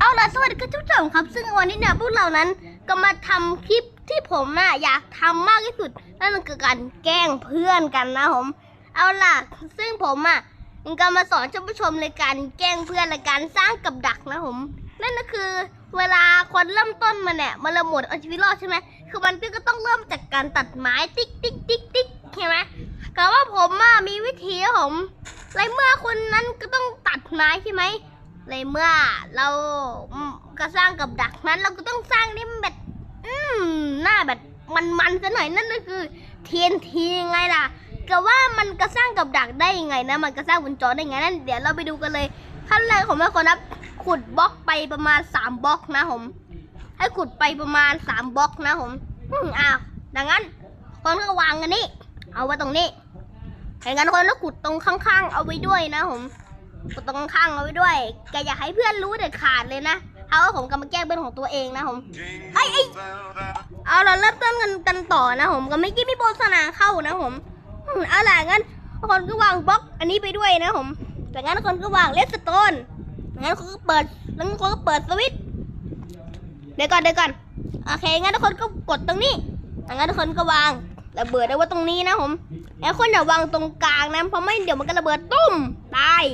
เอาล่ะสวัสดีครับทุกท่านครับ ซึ่งวันนี้เนี่ยพวกเรานั้นก็มาทำคลิปที่ผมน่ะอยากทำมากที่สุดนั่นก็คือการแกล้งเพื่อนกันนะผม เอาล่ะ ซึ่งผมอะก็มาสอนท่านผู้ชมในการแกล้งเพื่อนและการสร้างกับดักนะผม นั่นก็คือเวลาคนเริ่มต้นมาเนี่ยมันละหมดเอาชีวิตรอดใช่ไหมคือมันก็ต้องเริ่มจากการตัดไม้ติ๊กติ๊กติ๊กติ๊กใช่ไหมแต่ว่าผมอะมีวิธีผมในเมื่อคนนั้นก็ต้องตัดไม้ใช่ไหม ในเมื่อเราก็สร้างกับดักนั้น เราก็ต้องสร้างนี่มแบบอืมหน้าแบบมันๆซะหน่อยนั่นก็คือเทียนทีไงล่ะก็ว่ามันก็สร้างกับดักได้ยังไงนะ มันก็สร้างบนจอได้ยังไงนั่นเดี๋ยวเราไปดูกันเลยขั้นแรกผมให้คนนับขุดบล็อกไปประมาณสามบล็อกนะผม ให้ขุดไปประมาณสามบล็อกนะผมอืมอ้าวดังนั้น คนก็วางกันนี่เอาไว้ตรงนี้อย่างนั้นคนก็ขุดตรงข้างๆ เอาไว้ด้วยนะผม กดตรงข้างเอาไว้ด้วย แกอยากให้เพื่อนรู้เด็ดขาดเลยนะ เอาว่าผมกำลังแกล้งเป็นของตัวเองนะผมไอ้ไอ้เอาเราเริ่มต้นกันกันต่อนะผมก็ไม่กี้มีโฆษณาเข้านะผมอืมเอาล่ะงั้นคนก็วางบล็อกอันนี้ไปด้วยนะผมจากนั้นคนก็วางเลสโตนงั้นคนก็เปิด แล้วคนก็เปิดสวิตเดี๋ยวก่อนเดี๋ยวก่อน โอเค งั้นทุกคนก็กดตรงนี้ งั้นทุกคนก็วางระเบิดเอาไว้ตรงนี้นะผม แล้วคนอย่าวางตรงกลางนะ เพราะไม่เดี๋ยวมันก็ระเบิดตุ้ม ตาย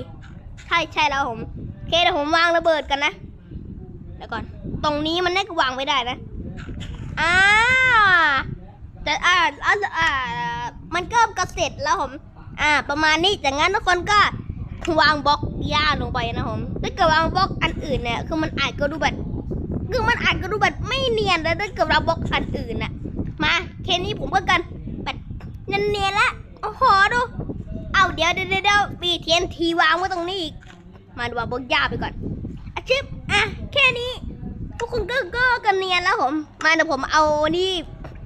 ใช่ใช่แล้วผมโอเคเดี๋ยวผมวางระเบิดกันนะเดี๋ยวก่อน ตรงนี้มันน่าจะวางไม่ได้นะอ่าแต่อ่าอ่าอ่ามันก็กระเสร็จแล้วผม อ่า ประมาณนี้จากนั้นทุกคนก็วางบล็อกหญ้าลงไปนะผมถ้าเกิดวางบล็อกอันอื่นเนี่ยคือมันอาจก็ดูแบบคือมันอาจก็ดูแบบไม่เนียนแล้วถ้าเกิดเราบล็อกอันอื่นน่ะมาแค่นี้ผมก็กันแบบเนียนๆละโอ้โหดู เอาเดี๋ยวเดี๋ยวเดี๋ยวมีเทียนทีวางไว้ตรงนี้อีก มาดูว่าบกหญ้าไปก่อนอาชิบอะแค่นี้พวกคุณก็ก็กันเนียนแล้วผม มาเดี๋ยวผมเอานี่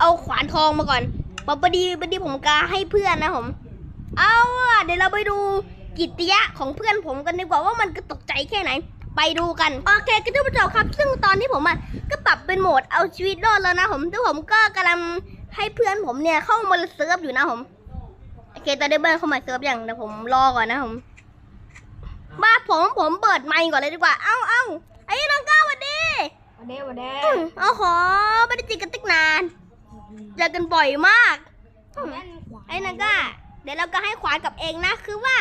เอาขวานทองมาก่อนพอพอดีพอดีผมกาให้เพื่อนนะผม เอาล่ะเดี๋ยวเราไปดูกิตติยะของเพื่อนผมกันดีกว่าว่ามันก็ตกใจแค่ไหน ไปดูกันโอเคก็ท่านผู้ชมครับ ซึ่งตอนนี้ผมอะก็ปรับเป็นโหมดเอาชีวิตรอดแล้วนะผมแต่ผมก็กำลังให้เพื่อนผมเนี่ยเข้ามาเซิร์ฟอยู่นะผม เคตอนนี้เบิร์นเข้ามาเซิร์ฟอย่างเดี๋ยวผมรอก่อนนะผมบ้าผมผมเปิดไมค์ก่อนเลยดีกว่า เอ้าเอ้าไอ้น้องก้าวสวัสดีวันเด้วันเด้อืมโอ้โหไม่ได้เจอกันตั้งนานเจอกันบ่อยมาก ไอ้นังก้าเดี๋ยวเราก็ให้ขวานกับเองนะ คือว่า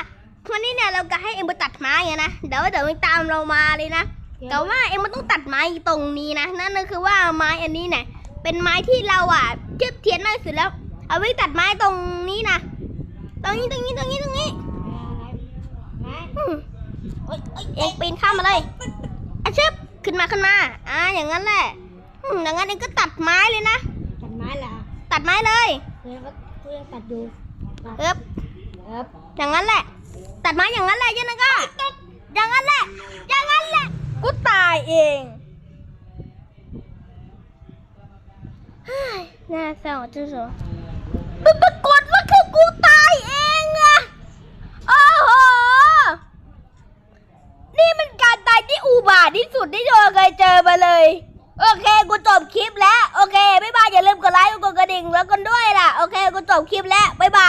วันนี้เนี่ยเราก็ให้เองไปตัดไม้ไงนะ เดี๋ยวเดี๋ยวมันตามเรามาเลยนะ แต่ว่าเองมันต้องตัดไม้ตรงนี้นะ นั่นก็คือว่าไม้อันนี้เนี่ยเป็นไม้ที่เราอะเทียบเทียนมากสุดแล้ว เอาไว้ตัดไม้ตรงนี้นะ ตรงนี้ตรงนี้ตรงนี้ตรงนี้อืมเองปีนข้ามมาเลยอาชิบขึ้นมาขึ้นมา อ่า อย่างนั้นแหละอืมอย่างนั้นเองก็ตัดไม้เลยนะ ตัดไม้ละตัดไม้เลยเพื่อนก็เพื่อนตัดอยู่เอ๊บเอ๊บอย่างนั้นแหละ ตัดไม้อย่างนั้นแหละยันนะก็อย่างนั้นแหละ อย่างนั้นแหละ กูตายเองเฮ้ยน่าเศร้าจุ๊สุมันปรากฏว่าคือกูตาย เองอะโอ้โห นี่มันการตายที่อุบาทที่สุดที่โยเคยเจอมาเลย โอเค กูจบคลิปแล้ว โอเค บ๊ายบาย อย่าลืมกดไลค์ กดกระดิ่งแล้วกันด้วยล่ะ โอเค กูจบคลิปแล้ว บ๊ายบาย